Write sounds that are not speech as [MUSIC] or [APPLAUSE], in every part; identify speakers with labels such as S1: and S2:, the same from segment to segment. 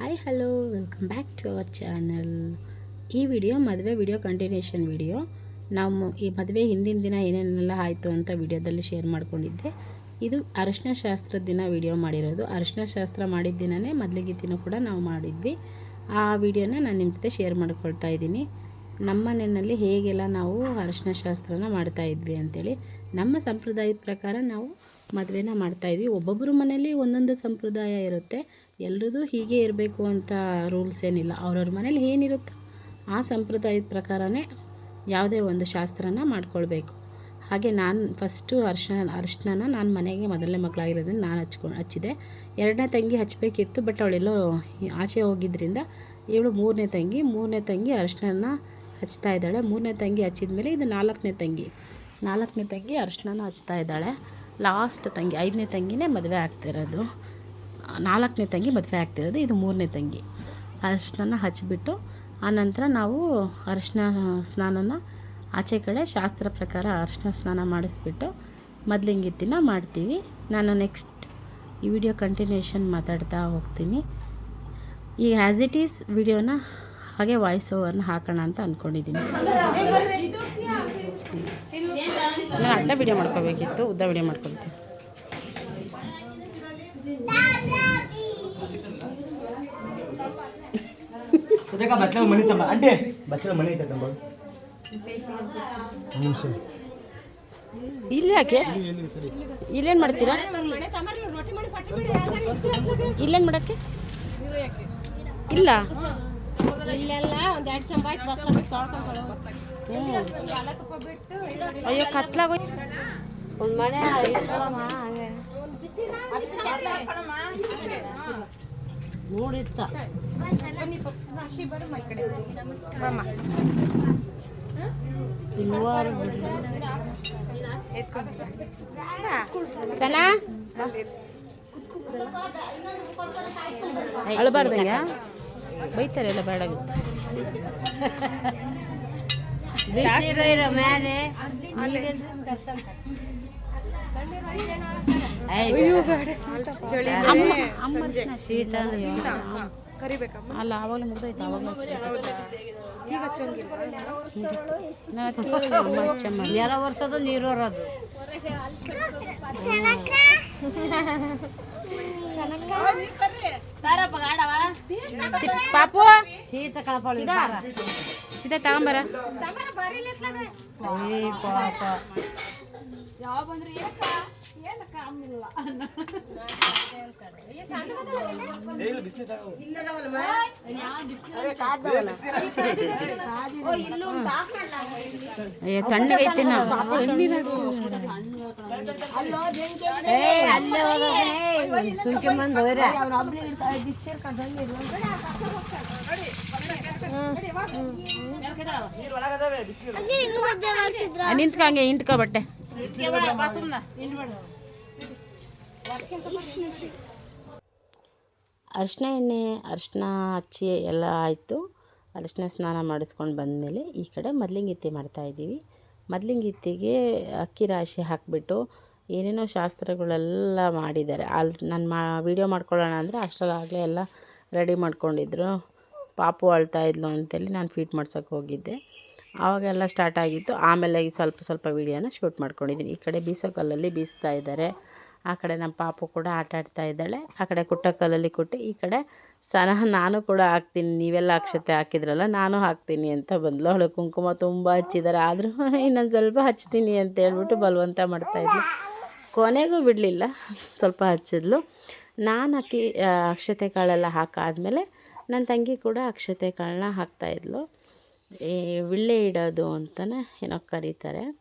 S1: Hi hello welcome back to our channel ಈ video ಮದುವೆ video continuation video ನಾವು ಈ ಮದುವೆ ಹಿಂದಿನ ದಿನ ಏನೇನೆಲ್ಲ ಆಯಿತು ಅಂತ ವಿಡಿಯೋದಲ್ಲಿ ಶೇರ್ ಮಾಡ್ಕೊಂಡಿದ್ದೆ. ಇದು ಅರಿಶಿನ ಶಾಸ್ತ್ರದ ದಿನ ವಿಡಿಯೋ ಮಾಡಿರೋದು. ಅರಿಶಿನ ಶಾಸ್ತ್ರ ಮಾಡಿದ ದಿನವೇ ಮೊದಲಿಗೆ ದಿನ ಕೂಡ ನಾವು ಮಾಡಿದ್ವಿ. ಆ ವಿಡಿಯೋನ ನಾನು ನಿಮ್ಮ ಜೊತೆ ಶೇರ್ ಮಾಡ್ಕೊಳ್ತಾ ಇದ್ದೀನಿ. ನಮ್ಮ ಮನೆಯಲ್ಲಿ ಹೇಗೆಲ್ಲ ನಾವು ಅರಿಶಿನ ಶಾಸ್ತ್ರನ ಮಾಡ್ತಾ ಇದ್ವಿ ಅಂತೇಳಿ ನಮ್ಮ ಸಂಪ್ರದಾಯದ ಪ್ರಕಾರ ನಾವು ಮದುವೆನ ಮಾಡ್ತಾಯಿದ್ವಿ ಒಬ್ಬೊಬ್ಬರ ಮನೇಲಿ ಒಂದೊಂದು ಸಂಪ್ರದಾಯ ಇರುತ್ತೆ. ಎಲ್ರದ್ದು ಹೀಗೆ ಇರಬೇಕು ಅಂತ ರೂಲ್ಸ್ ಏನಿಲ್ಲ. ಅವ್ರವ್ರ ಮನೇಲಿ ಏನಿರುತ್ತೋ ಆ ಸಂಪ್ರದಾಯದ ಪ್ರಕಾರನೇ ಯಾವುದೇ ಒಂದು ಶಾಸ್ತ್ರನ ಮಾಡ್ಕೊಳ್ಬೇಕು. ಹಾಗೆ ನಾನು ಫಸ್ಟು ಅರ್ಶಿನ, ಅರ್ಶನನ ನಾನು ಮನೆಗೆ ಮೊದಲನೇ ಮಕ್ಕಳಾಗಿರೋದ್ರಿಂದ ನಾನು ಹಚ್ಕೊಂಡು ಹಚ್ಚಿದೆ. ಎರಡನೇ ತಂಗಿ ಹಚ್ಚಬೇಕಿತ್ತು ಬಟ್ ಅವಳೆಲ್ಲೋ ಆಚೆ ಹೋಗಿದ್ದರಿಂದ ಇವಳು ಮೂರನೇ ತಂಗಿ ಮೂರನೇ ತಂಗಿ ಅರಿಶಿನ ಹಚ್ತಾ ಇದ್ದಾಳೆ. ಮೂರನೇ ತಂಗಿ ಹಚ್ಚಿದ ಮೇಲೆ ಇದು ನಾಲ್ಕನೇ ತಂಗಿ. ನಾಲ್ಕನೇ ತಂಗಿ ಅರ್ಶಿನ ಹಚ್ತಾ ಇದ್ದಾಳೆ. ಲಾಸ್ಟ್ ತಂಗಿ, ಐದನೇ ತಂಗಿನೇ ಮದುವೆ ಆಗ್ತಿರೋದು ನಾಲ್ಕನೇ ತಂಗಿ ಮದುವೆ ಆಗ್ತಿರೋದು ಇದು ಮೂರನೇ ತಂಗಿ. ಅರ್ಶಿನ ಹಚ್ಚಿಬಿಟ್ಟು ಆನಂತರ ನಾವು ಅರಿಶಿನ ಸ್ನಾನನ ಆಚೆ ಕಡೆ ಶಾಸ್ತ್ರ ಪ್ರಕಾರ ಅರಿಶಿನ ಸ್ನಾನ ಮಾಡಿಸ್ಬಿಟ್ಟು ಮೊದಲಿಂಗಿತ್ತಿನ ಮಾಡ್ತೀವಿ. ನಾನು ನೆಕ್ಸ್ಟ್ ಈ ವಿಡಿಯೋ ಕಂಟಿನ್ಯೂಷನ್ ಮಾತಾಡ್ತಾ ಹೋಗ್ತೀನಿ. ಈ ಆ್ಯಸ್ ಇಟ್ ಈಸ್ ವಿಡಿಯೋನ ಹಾಗೆ ವಾಯ್ಸ್ ಓವರ್ನ ಹಾಕೋಣ ಅಂತ ಅಂದ್ಕೊಂಡಿದ್ದೀನಿ ನಾನು ಅಡ್ಡ ವಿಡಿಯೋ ಮಾಡ್ಕೋಬೇಕಿತ್ತು ಉದ್ದ ವಿಡಿಯೋ ಮಾಡ್ಕೊಳ್ತೀನಿ.
S2: ಸದ್ಯಕ್ಕೆ ಬಚ್ಚಲ ಮಣಿ ತಮ್ಮ. ಅಂಟೆ ಬಚ್ಚಲ ಮಣಿ ಐತೆ ತಮ್ಮ. ಒಂದು ನಿಮಿಷ.
S1: ಇಲ್ಲಿ ಯಾಕೆ? ಇಲ್ಲೇನು ಮಾಡ್ತೀರಾ? ಇಲ್ಲೇನು ಮಾಡೋಕ್ಕೆ? ಇಲ್ಲ.
S3: ಇಲ್ಲೆಲ್ಲ ಒಂದು ಎರಡು ಬಸ್
S1: ಅಯ್ಯೋ ಕತ್ಲಾಗ
S3: ಒಂದ್ ಮನೆ ನೋಡಿತ್ತ.
S1: ಸನಾ? ಅಳಬಾರ್ದಂಗ ಬೈತಾರೆ ಎಲ್ಲ ಬೇಡ
S3: ಇರೋ ಮೇಲೆ ಶೀತ
S1: ಅಲ್ಲ ಆವಾಗಲೂ ಮುಗ್ದೈತೆ ಆವಾಗಲೂ
S3: ನೆಲ ವರ್ಷದ ನೀರು ಬರೋದು
S1: ಪಾಪು? ಸೀದಾ. ತಗೊಂಬರ.
S3: ಏ ಪಾಪ.
S1: ಅಯ್ಯೋ ತಣ್ಣಗೈತಿ
S3: ಸುಮ್ಕೆ ಬಂದು
S1: ನಿಂತ್ಕಂಗೆ ಇಂಟ್ಕ ಬಟ್ಟೆ. ಅರಿಶಿನ ಎಣ್ಣೆ ಅರಿಶಿನ ಹಚ್ಚಿ ಎಲ್ಲ ಆಯಿತು. ಅರಿಶಿನ ಸ್ನಾನ ಮಾಡಿಸ್ಕೊಂಡು ಬಂದಮೇಲೆ ಈ ಕಡೆ ಮದ್ಲಿಂಗಿತ್ತಿ ಮಾಡ್ತಾಯಿದ್ದೀವಿ ಮದ್ಲಿಂಗಿತ್ತಿಗೆ ಅಕ್ಕಿ ರಾಶಿ ಹಾಕಿಬಿಟ್ಟು ಏನೇನೋ ಶಾಸ್ತ್ರಗಳೆಲ್ಲ ಮಾಡಿದ್ದಾರೆ. ಅಲ್ಲಿ ನಾನು ಮಾ ವೀಡಿಯೋ ಮಾಡ್ಕೊಳ್ಳೋಣ ಅಂದರೆ ಅಷ್ಟರಲ್ಲಾಗಲೇ ಎಲ್ಲ ರೆಡಿ ಮಾಡ್ಕೊಂಡಿದ್ರು. ಪಾಪು ಅಳ್ತಾ ಇದ್ಲು ಅಂತೇಳಿ ನಾನು ಫೀಟ್ ಮಾಡ್ಸೋಕ್ಕೆ ಹೋಗಿದ್ದೆ. ಆವಾಗೆಲ್ಲ ಸ್ಟಾರ್ಟ್ ಆಗಿತ್ತು. ಆಮೇಲೆ ಈ ಸ್ವಲ್ಪ ಸ್ವಲ್ಪ ವೀಡಿಯೋನ ಶೂಟ್ ಮಾಡ್ಕೊಂಡಿದ್ದೀನಿ ಈ ಕಡೆ ಬೀಸೋ ಕಲ್ಲಲ್ಲಿ ಬೀಸ್ತಾ ಇದ್ದಾರೆ. ಆ ಕಡೆ ನಮ್ಮ ಪಾಪು ಕೂಡ ಆಟ ಆಡ್ತಾ ಇದ್ದಾಳೆ. ಆ ಕಡೆ ಕುಟ್ಟ ಕಲ್ಲಲ್ಲಿ ಕುಟ್ಟಿ, ಈ ಕಡೆ ಸನಹ ನಾನು ಕೂಡ ಹಾಕ್ತೀನಿ. ನೀವೆಲ್ಲ ಅಕ್ಷತೆ ಹಾಕಿದ್ರಲ್ಲ ನಾನು ಹಾಕ್ತೀನಿ ಅಂತ ಬಂದ್ಲು. ಅವಳು ಕುಂಕುಮ ತುಂಬ ಹಚ್ಚಿದ್ದಾರೆ ಆದರೂ [LAUGHS] ಇನ್ನೊಂದು ಸ್ವಲ್ಪ ಹಚ್ತೀನಿ ಅಂತ ಹೇಳ್ಬಿಟ್ಟು ಬಲವಂತ ಮಾಡ್ತಾಯಿದ್ಲು ಕೊನೆಗೂ ಬಿಡಲಿಲ್ಲ. ಸ್ವಲ್ಪ ಹಚ್ಚಿದ್ಲು. ನಾನು ಹಾಕಿ ಅಕ್ಷತೆ ಕಾಳೆಲ್ಲ ಹಾಕಾದಮೇಲೆ ನನ್ನ ತಂಗಿ ಕೂಡ ಅಕ್ಷತೆ ಕಾಳನ್ನ ಹಾಕ್ತಾಯಿದ್ಲು ಈ ವಿಳ್ಳೆ ಇಡೋದು ಅಂತಲೇ ಏನೋ ಕರೀತಾರೆ.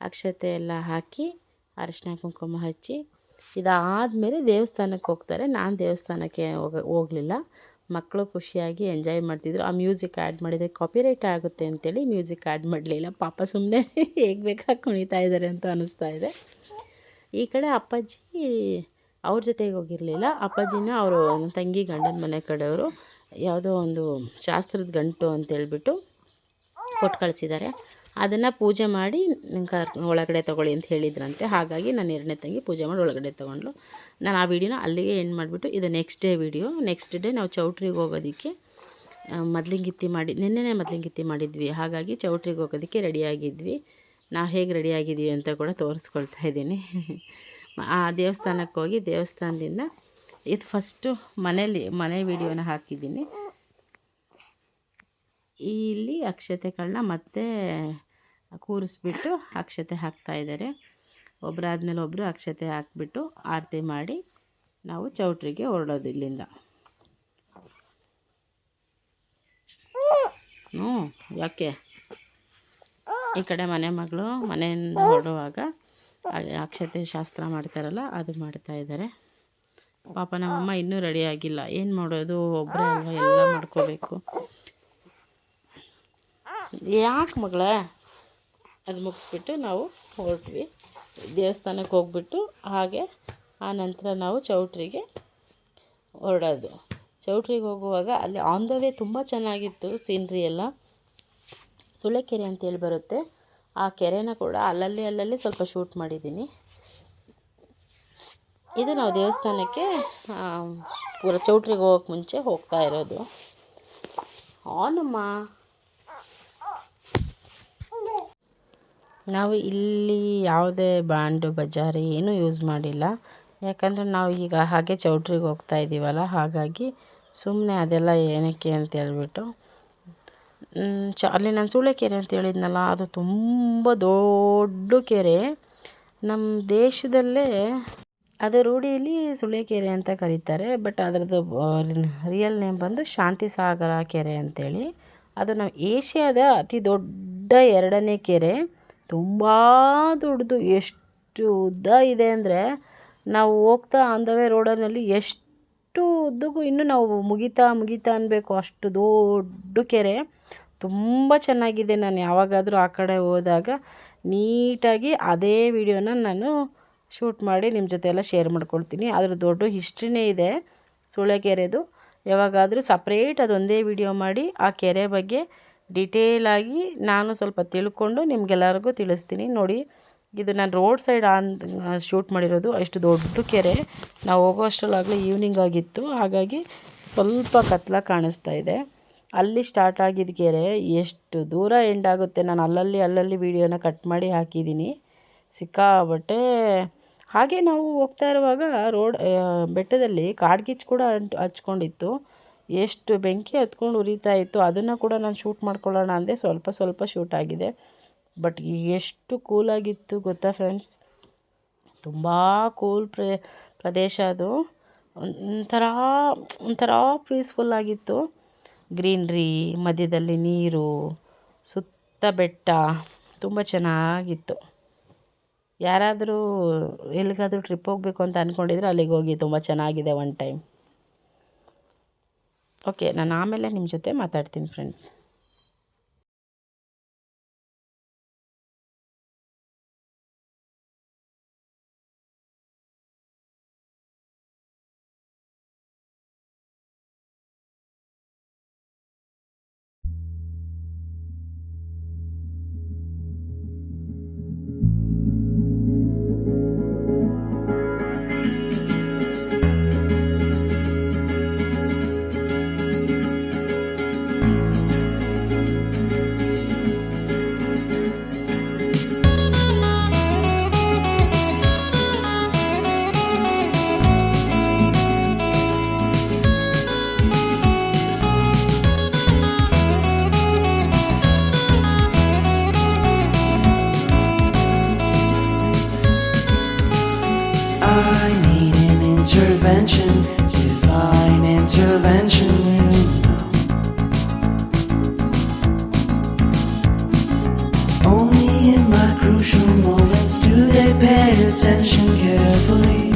S1: ಅಕ್ಷತೆ ಎಲ್ಲ ಹಾಕಿ ಅರಶಿನ ಕುಂಕುಮ ಹಚ್ಚಿ ಇದಾದಮೇಲೆ ದೇವಸ್ಥಾನಕ್ಕೆ ಹೋಗ್ತಾರೆ. ನಾನು ದೇವಸ್ಥಾನಕ್ಕೆ ಹೋಗ, ಹೋಗಲಿಲ್ಲ. ಮಕ್ಕಳು ಖುಷಿಯಾಗಿ ಎಂಜಾಯ್ ಮಾಡ್ತಿದ್ರು. ಆ ಮ್ಯೂಸಿಕ್ ಆ್ಯಡ್ ಮಾಡಿದರೆ ಕಾಪಿರೈಟ್ ಆಗುತ್ತೆ ಅಂತೇಳಿ ಮ್ಯೂಸಿಕ್ ಆ್ಯಡ್ ಮಾಡಲಿಲ್ಲ. ಪಾಪ ಸುಮ್ಮನೆ ಹೇಗೆ ಬೇಕಾಗಿ ಕುಣಿತಾ ಇದ್ದಾರೆ ಅಂತ ಅನ್ನಿಸ್ತಾ ಇದೆ. ಈ ಕಡೆ ಅಪ್ಪಾಜಿ ಅವ್ರ ಜೊತೆಗೆ ಹೋಗಿರಲಿಲ್ಲ. ಅಪ್ಪಾಜಿನ ಅವರು, ತಂಗಿ ಗಂಡನ ಮನೆ ಕಡೆಯವರು, ಯಾವುದೋ ಒಂದು ಶಾಸ್ತ್ರದ ಗಂಟು ಅಂತೇಳ್ಬಿಟ್ಟು ಕೊಟ್ಟು ಕಳಿಸಿದ್ದಾರೆ. ಅದನ್ನು ಪೂಜೆ ಮಾಡಿ ಕರ್ ಒಳಗಡೆ ತೊಗೊಳ್ಳಿ ಅಂತ ಹೇಳಿದ್ರಂತೆ. ಹಾಗಾಗಿ ನಾನು ಎರಡನೇ ತಂಗಿ ಪೂಜೆ ಮಾಡಿ ಒಳಗಡೆ ತೊಗೊಂಡ್ಲು. ನಾನು ಆ ವಿಡಿಯೋನ ಅಲ್ಲಿಗೆ ಎಂಡ್ ಮಾಡಿಬಿಟ್ಟು ಇದು next day video. Next day ನಾವು ಚೌಟ್ರಿಗೆ ಹೋಗೋದಕ್ಕೆ ಮೊದ್ಲಿಂಗಿತ್ತಿ ಮಾಡಿ, ನಿನ್ನೆನೇ ಮೊದ್ಲಿಂಗಿತ್ತಿ ಮಾಡಿದ್ವಿ. ಹಾಗಾಗಿ ಚೌಟ್ರಿಗೆ ಹೋಗೋದಕ್ಕೆ ರೆಡಿಯಾಗಿದ್ವಿ ನಾ ಹೇಗೆ ರೆಡಿಯಾಗಿದ್ದೀವಿ ಅಂತ ಕೂಡ ತೋರಿಸ್ಕೊಳ್ತಾ ಇದ್ದೀನಿ. ಆ ದೇವಸ್ಥಾನಕ್ಕೆ ಹೋಗಿ ದೇವಸ್ಥಾನದಿಂದ ಇದು ಫಸ್ಟು ಮನೇಲಿ, ಮನೆ ವಿಡಿಯೋನ ಹಾಕಿದ್ದೀನಿ. ಇಲ್ಲಿ ಅಕ್ಷತೆಗಳನ್ನ ಮತ್ತೆ ಕೂರಿಸ್ಬಿಟ್ಟು ಅಕ್ಷತೆ ಹಾಕ್ತಾ ಇದ್ದಾರೆ. ಒಬ್ಬರಾದ್ಮೇಲೆ ಒಬ್ಬರು ಅಕ್ಷತೆ ಹಾಕ್ಬಿಟ್ಟು ಆರತಿ ಮಾಡಿ ನಾವು ಚೌಟ್ರಿಗೆ ಹೊರಡೋದು ಇಲ್ಲಿಂದ. ಹ್ಞೂ, ಯಾಕೆ? ಈ ಕಡೆ ಮನೆ ಮಗಳು ಮನೆಯಿಂದ ಹೊರಡುವಾಗ ಅಕ್ಷತೆ ಶಾಸ್ತ್ರ ಮಾಡ್ತಾರಲ್ಲ, ಅದು ಮಾಡ್ತಾ ಇದ್ದಾರೆ. ಪಾಪ ನಮ್ಮಮ್ಮ ಇನ್ನೂ ರೆಡಿ ಆಗಿಲ್ಲ. ಏನು ಮಾಡೋದು? ಒಬ್ಬರೇ ಅಲ್ವಾ? ಎಲ್ಲ ಮಾಡ್ಕೋಬೇಕು. ಯಾಕೆ ಮಗಳ? ಅದು ಮುಗಿಸ್ಬಿಟ್ಟು ನಾವು ಹೊರಟ್ವಿ. ದೇವಸ್ಥಾನಕ್ಕೆ ಹೋಗ್ಬಿಟ್ಟು ಹಾಗೆ ಆ ನಂತರ ನಾವು ಚೌಟ್ರಿಗೆ ಹೊರಡೋದು. ಚೌಟ್ರಿಗೆ ಹೋಗುವಾಗ ಅಲ್ಲಿ ಆನ್ ದ ವೇ ತುಂಬ ಚೆನ್ನಾಗಿತ್ತು ಸೀನ್ರಿ ಎಲ್ಲ. ಸುಳೆಕೆರೆ ಅಂತೇಳಿ ಬರುತ್ತೆ. ಆ ಕೆರೆನ ಕೂಡ ಅಲ್ಲಲ್ಲಿ ಅಲ್ಲಲ್ಲಿ ಸ್ವಲ್ಪ ಶೂಟ್ ಮಾಡಿದ್ದೀನಿ. ಇದು ನಾವು ದೇವಸ್ಥಾನಕ್ಕೆ ಪೂರ ಚೌಟ್ರಿಗೆ ಹೋಗೋಕ್ಕೆ ಮುಂಚೆ ಹೋಗ್ತಾ ಇರೋದು. ಆನಮ್ಮ! ನಾವು ಇಲ್ಲಿ ಯಾವುದೇ ಬಾಂಡು ಬಜಾರಿ ಏನು ಯೂಸ್ ಮಾಡಿಲ್ಲ. ಯಾಕಂದರೆ ನಾವು ಈಗ ಹಾಗೆ ಚೌಟ್ರಿಗೆ ಹೋಗ್ತಾ ಇದ್ದೀವಲ್ಲ ಹಾಗಾಗಿ ಸುಮ್ಮನೆ ಅದೆಲ್ಲ ಏನಕ್ಕೆ ಅಂತ ಹೇಳ್ಬಿಟ್ಟು. ಮ್, ಚ ಅಲ್ಲಿ ನಾನು ಸೂಳೆಕೆರೆ ಅಂತ ಹೇಳಿದ್ನಲ್ಲ ಅದು ತುಂಬ ದೊಡ್ಡ ಕೆರೆ. ನಮ್ಮ ದೇಶದಲ್ಲೇ ಅದು ರೂಢಿಯಲ್ಲಿ ಸುಳೆಕೆರೆ ಅಂತ ಕರೀತಾರೆ ಬಟ್ ಅದರದ್ದು ರಿಯಲ್ ನೇಮ್ ಬಂದು ಶಾಂತಿ ಸಾಗರ ಕೆರೆ ಅಂತೇಳಿ. ಅದು ನಮ್ಮ ಏಷ್ಯಾದ ಅತಿ ದೊಡ್ಡ ಎರಡನೇ ಕೆರೆ. ತುಂಬ ದೊಡ್ಡದು ಎಷ್ಟು ಉದ್ದ ಇದೆ ಅಂದರೆ ನಾವು ಹೋಗ್ತಾ ಆನ್ ದ ವೇ ರೋಡಲ್ಲಿ ಎಷ್ಟು ಉದ್ದಕ್ಕೂ ಇನ್ನೂ ನಾವು ಮುಗಿತಾ ಮುಗಿತಾ ಅನ್ನಬೇಕು ಅಷ್ಟು ದೊಡ್ಡ ಕೆರೆ. ತುಂಬ ಚೆನ್ನಾಗಿದೆ ನಾನು ಯಾವಾಗಾದರೂ ಆ ಕಡೆ ಹೋದಾಗ. ನೀಟಾಗಿ ಅದೇ ವಿಡಿಯೋನ ನಾನು ಶೂಟ್ ಮಾಡಿ ನಿಮ್ಮ ಜೊತೆ ಎಲ್ಲ ಶೇರ್ ಮಾಡ್ಕೊಳ್ತೀನಿ. ಅದರ ದೊಡ್ಡ ಹಿಸ್ಟ್ರಿನೇ ಇದೆ ಸೂಳೆಕೆರೆದು ಯಾವಾಗಾದರೂ ಸಪ್ರೇಟ್ ಅದೊಂದೇ ವಿಡಿಯೋ ಮಾಡಿ ಆ ಕೆರೆ ಬಗ್ಗೆ ಡಿಟೇಲಾಗಿ ನಾನು ಸ್ವಲ್ಪ ತಿಳ್ಕೊಂಡು ನಿಮಗೆಲ್ಲರಿಗೂ ತಿಳಿಸ್ತೀನಿ. ನೋಡಿ, ಇದು ನಾನು ರೋಡ್ ಸೈಡ್ ಆನ್ ಶೂಟ್ ಮಾಡಿರೋದು ಅಷ್ಟು ದೊಡ್ಡ ಕೆರೆ. ನಾವು ಹೋಗೋ ಅಷ್ಟರಲ್ಲಾಗಲೇ ಈವ್ನಿಂಗ್ ಆಗಿತ್ತು. ಹಾಗಾಗಿ ಸ್ವಲ್ಪ ಕತ್ಲ ಕಾಣಿಸ್ತಾ ಇದೆ. ಅಲ್ಲಿ ಸ್ಟಾರ್ಟ್ ಆಗಿದ್ದ ಕೆರೆ. ಎಷ್ಟು ದೂರ ಎಂಡ್ ಆಗುತ್ತೆ? ನಾನು ಅಲ್ಲಲ್ಲಿ ಅಲ್ಲಲ್ಲಿ ವೀಡಿಯೋನ ಕಟ್ ಮಾಡಿ ಹಾಕಿದ್ದೀನಿ. ಸಿಕ್ಕಾಬಟ್ಟೆ ಹಾಗೆ ನಾವು ಹೋಗ್ತಾ ಇರುವಾಗ ರೋಡ್ ಬೆಟ್ಟದಲ್ಲಿ ಕಾಡ್ಗಿಚ್ಚು ಕೂಡ ಅಂಟು, ಹಚ್ಕೊಂಡಿತ್ತು. ಎಷ್ಟು ಬೆಂಕಿ ಹತ್ಕೊಂಡು ಉರಿತಾ ಇತ್ತು, ಅದನ್ನು ಕೂಡ ನಾನು ಶೂಟ್ ಮಾಡ್ಕೊಳ್ಳೋಣ ಅಂದೆ. ಸ್ವಲ್ಪ ಸ್ವಲ್ಪ ಶೂಟ್ ಆಗಿದೆ. ಬಟ್ ಎಷ್ಟು ಕೂಲಾಗಿತ್ತು ಗೊತ್ತಾ ಫ್ರೆಂಡ್ಸ್ ತುಂಬ ಕೂಲ್ ಪ್ರ, ಪ್ರದೇಶ ಅದು. ಒಂಥರ ಒಂಥರ ಪೀಸ್ಫುಲ್ ಆಗಿತ್ತು. ಗ್ರೀನ್ರಿ ಮಧ್ಯದಲ್ಲಿ ನೀರು, ಸುತ್ತ ಬೆಟ್ಟ, ತುಂಬ ಚೆನ್ನಾಗಿತ್ತು. ಯಾರಾದರೂ ಎಲ್ಲಿಗಾದರೂ ಟ್ರಿಪ್ ಹೋಗಬೇಕು ಅಂತ ಅಂದ್ಕೊಂಡಿದ್ರೆ ಅಲ್ಲಿಗೆ ಹೋಗಿ ತುಂಬ ಚೆನ್ನಾಗಿದೆ ಒನ್ ಟೈಮ್ ಓಕೆ ನಾನು ಆಮೇಲೆ ನಿಮ್ಮ ಜೊತೆ ಮಾತಾಡ್ತೀನಿ friends
S4: I need an intervention, divine intervention. Only in my crucial moments do they pay attention carefully.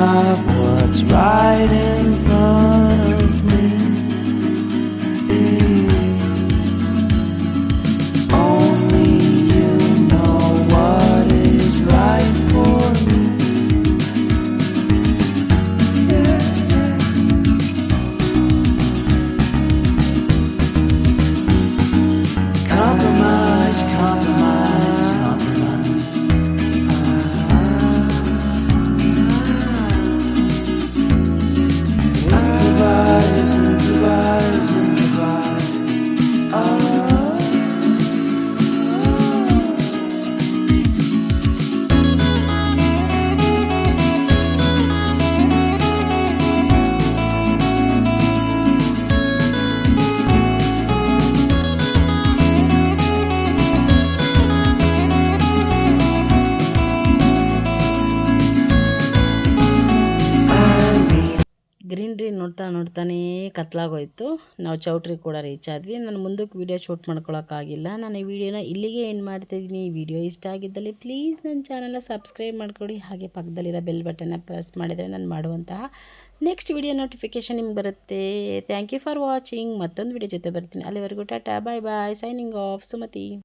S1: love. ನೋಡ್ತಾನೇ ಕತ್ಲಾಗೋಯ್ತು. ನಾವು ಚೌಟ್ರಿ ಕೂಡ ರೀಚ್ ಆದ್ವಿ. ನಾನು ಮುಂದಕ್ಕೆ ವೀಡಿಯೋ ಶೂಟ್ ಮಾಡ್ಕೊಳಕ್ಕಾಗಿಲ್ಲ. ನಾನು ಈ ವಿಡಿಯೋನ ಇಲ್ಲಿಗೆ ಏನು ಮಾಡ್ತಿದ್ದೀನಿ ಈ ವಿಡಿಯೋ ಇಷ್ಟ ಆಗಿದ್ದಲ್ಲಿ ಪ್ಲೀಸ್ ನನ್ನ ಚಾನಲ್ನ ಸಬ್ಸ್ಕ್ರೈಬ್ ಮಾಡ್ಕೊಡಿ. ಹಾಗೆ ಪಕ್ಕದಲ್ಲಿರೋ ಬೆಲ್ ಬಟನ್ನ ಪ್ರೆಸ್ ಮಾಡಿದರೆ ನಾನು ಮಾಡುವಂತಹ ನೆಕ್ಸ್ಟ್ ವಿಡಿಯೋ ನೋಟಿಫಿಕೇಷನ್ ನಿಮ್ಗೆ ಬರುತ್ತೆ. ಥ್ಯಾಂಕ್ ಯು ಫಾರ್ ವಾಚಿಂಗ್ ಮತ್ತೊಂದು ವಿಡಿಯೋ ಜೊತೆ ಬರ್ತೀನಿ. ಅಲ್ಲಿವರೆಗೂ tata bye bye signing off Sumati.